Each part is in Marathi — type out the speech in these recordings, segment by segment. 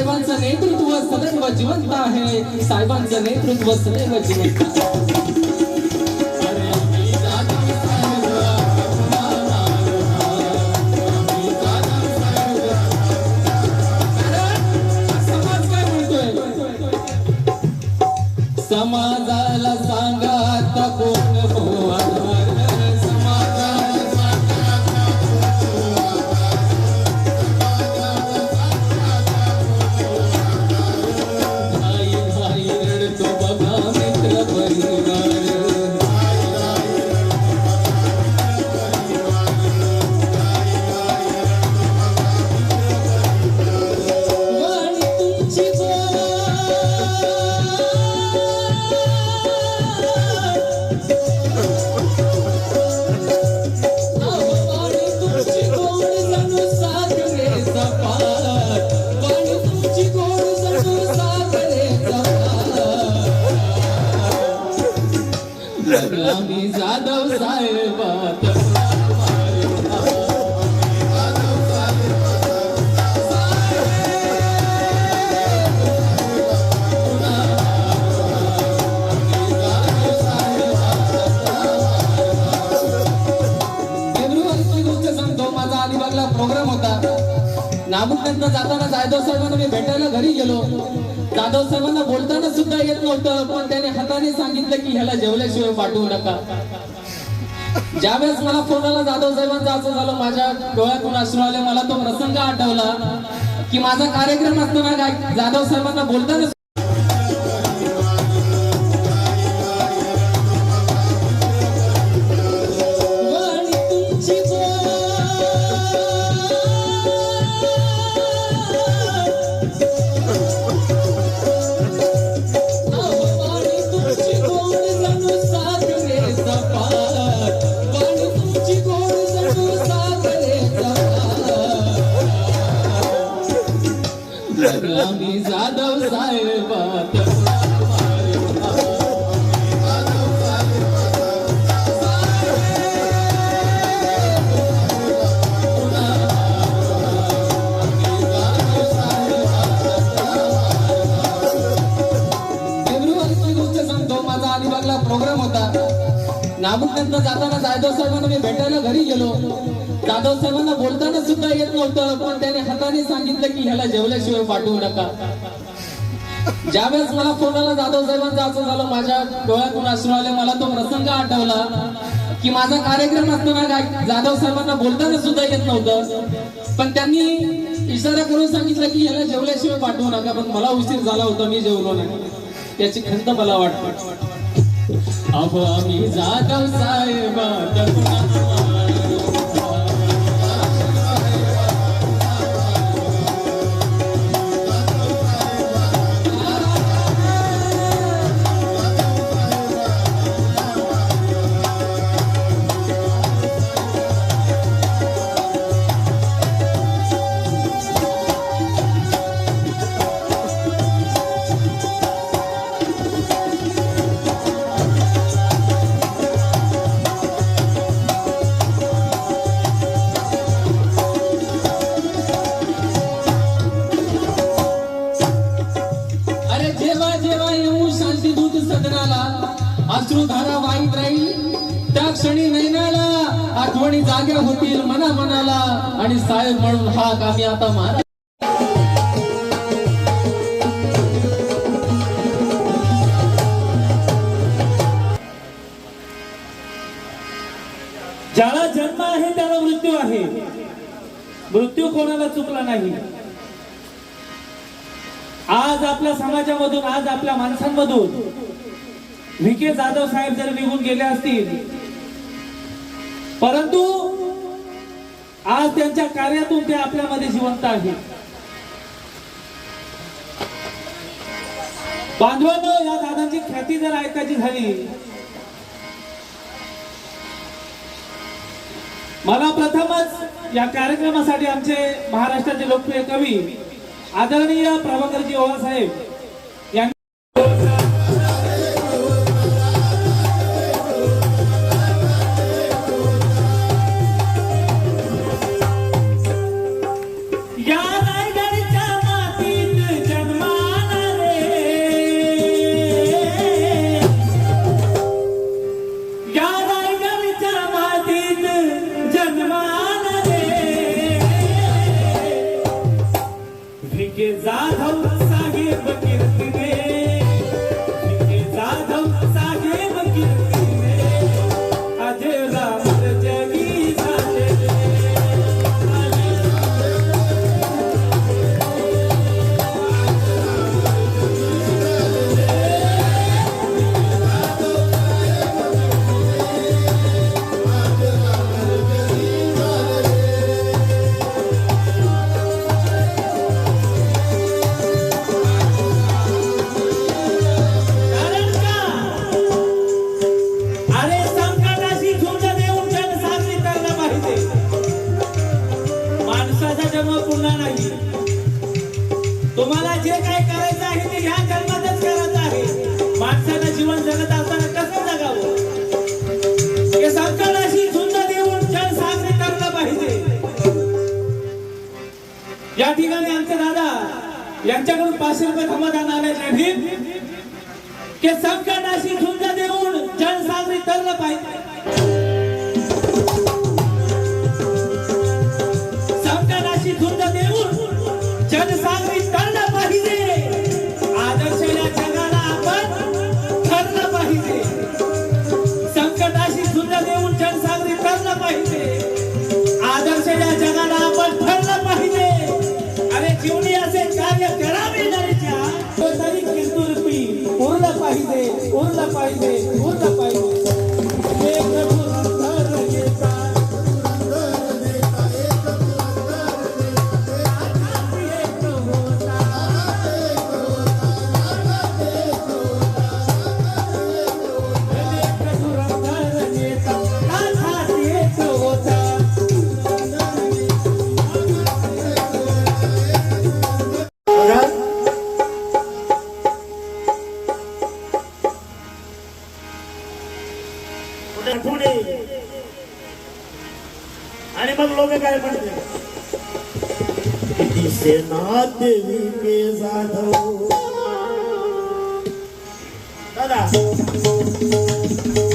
साहेबांचं नेतृत्व सदैव जिवंत आहे. साहेबांचं नेतृत्व सदैव जिवंत आहे. उपक्रम होता. नामुकनंतर जाताना जाधव साहेबांना मी भेटायला घरी गेलो. जाधव साहेबांना बोलताना सुद्धा येत नव्हतं पण त्याने हाताने सांगितलं की ह्याला जेवल्याशिवाय पाठवू नका. ज्यावेळेस मला फोनाला जाधव साहेबांचा असं झालं माझ्या डोळ्यातून असू आले मला तो प्रसंग आठवला की माझा कार्यक्रम असताना जाधव साहेबांना बोलताना नागपूरकडनं जाताना जाधव साहेबांना मी भेटायला घरी गेलो. जाधव साहेबांना बोलताना सुद्धा येत नव्हतं पण त्याने हाताने सांगितलं की ह्याला जेवल्याशिवाय पाठवू नका. ज्यावेळेस मला फोनला जाधव साहेबांचा असं झालं माझ्या डोळ्यातून अश्रू आले मला तो प्रसंग आठवला की माझा कार्यक्रम असताना गा- जाधव साहेबांना बोलताना सुद्धा येत नव्हतं. पण त्यांनी इशारा करून सांगितलं की याला जेवल्याशिवाय पाठवू नका पण मला उशीर झाला होता मी जेवलो नाही. त्याची खंत मला वाटते. अहो आम्ही जाधव साहेब त्या क्षणी नैनाला आठवणी जाग्या होतील मना मनाला आणि साहेब म्हणून हा कामी आता मारा ज्याला जन्म आहे त्याला मृत्यू आहे. मृत्यू कोणाला चुकला नाही. आज आपल्या समाजामधून आज आपल्या माणसांमधून व्ही के जाधव साहेब जर निघून गेले असतील परंतु आज त्यांच्या कार्यातून ते आपल्यामध्ये जिवंत आहे बांधवांनो या दादांची ख्याती जर ऐकायची झाली मला प्रथमच या कार्यक्रमासाठी आमचे महाराष्ट्राचे लोकप्रिय कवी आदरणीय प्रभाकरजी ओवासाहेब के सबका संकटाशी झुंज देऊ पाहिजे उरलं पाहिजे उरलं पाहिजे levando logo a galera para dentro. Você não teve pesadão. Nada. Nada.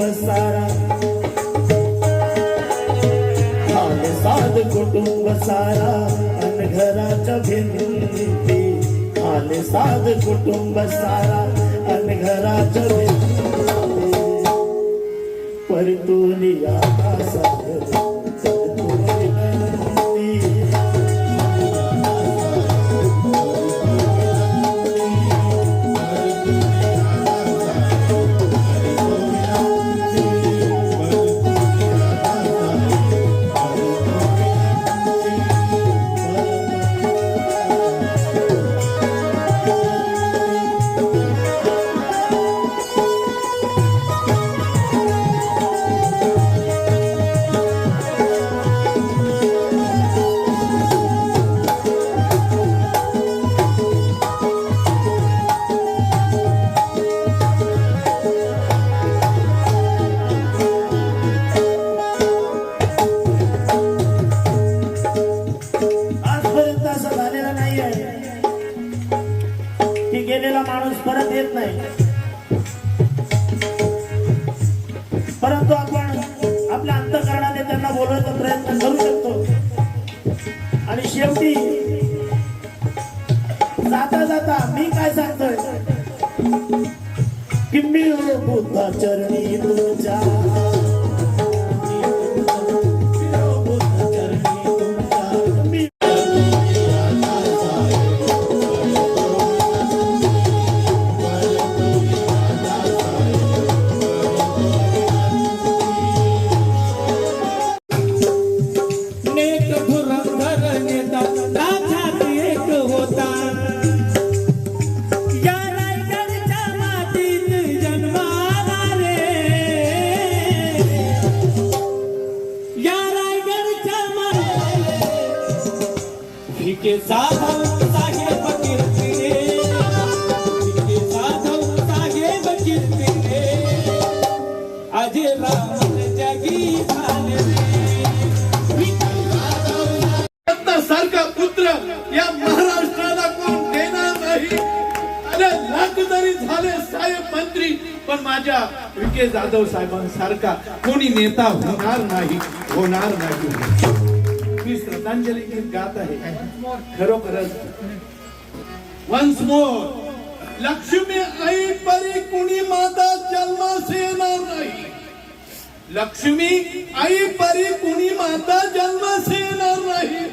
सारा. हाल साध कुटुंब सारा अन घराच्या भिंती. हाल साध कुटुंब सारा अन घराच्या भिंती. परतुलिया सागर शेवटी. जाता जाता मी काय सांगतोय? कि मी भूता चरणी तुझ्या. तो यादव जाधव साहेबांसारखा कोणी नेता होना नहीं, होणार नाही. श्रद्धांजलि श्रद्धांजली गीत गात आहे. खरोखरच. वंस मोर लक्ष्मी आई परी कुणी माता जन्मास येणार नाही. लक्ष्मी आई परी कुणी माता जन्मास येणार नाही.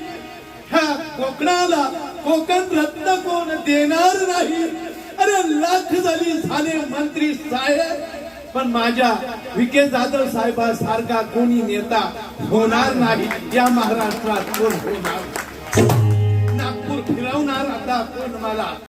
ह्या कोकणाला कोकण रत्न कोण देणार नाही. अरे लाख झाली झाले मंत्री साहेब पण माझ्या विके जाधव साहेबासारखा कोणी नेता होणार नाही. या महाराष्ट्रात कोण होणार? नागपूर फिरवणार आता कोण मला?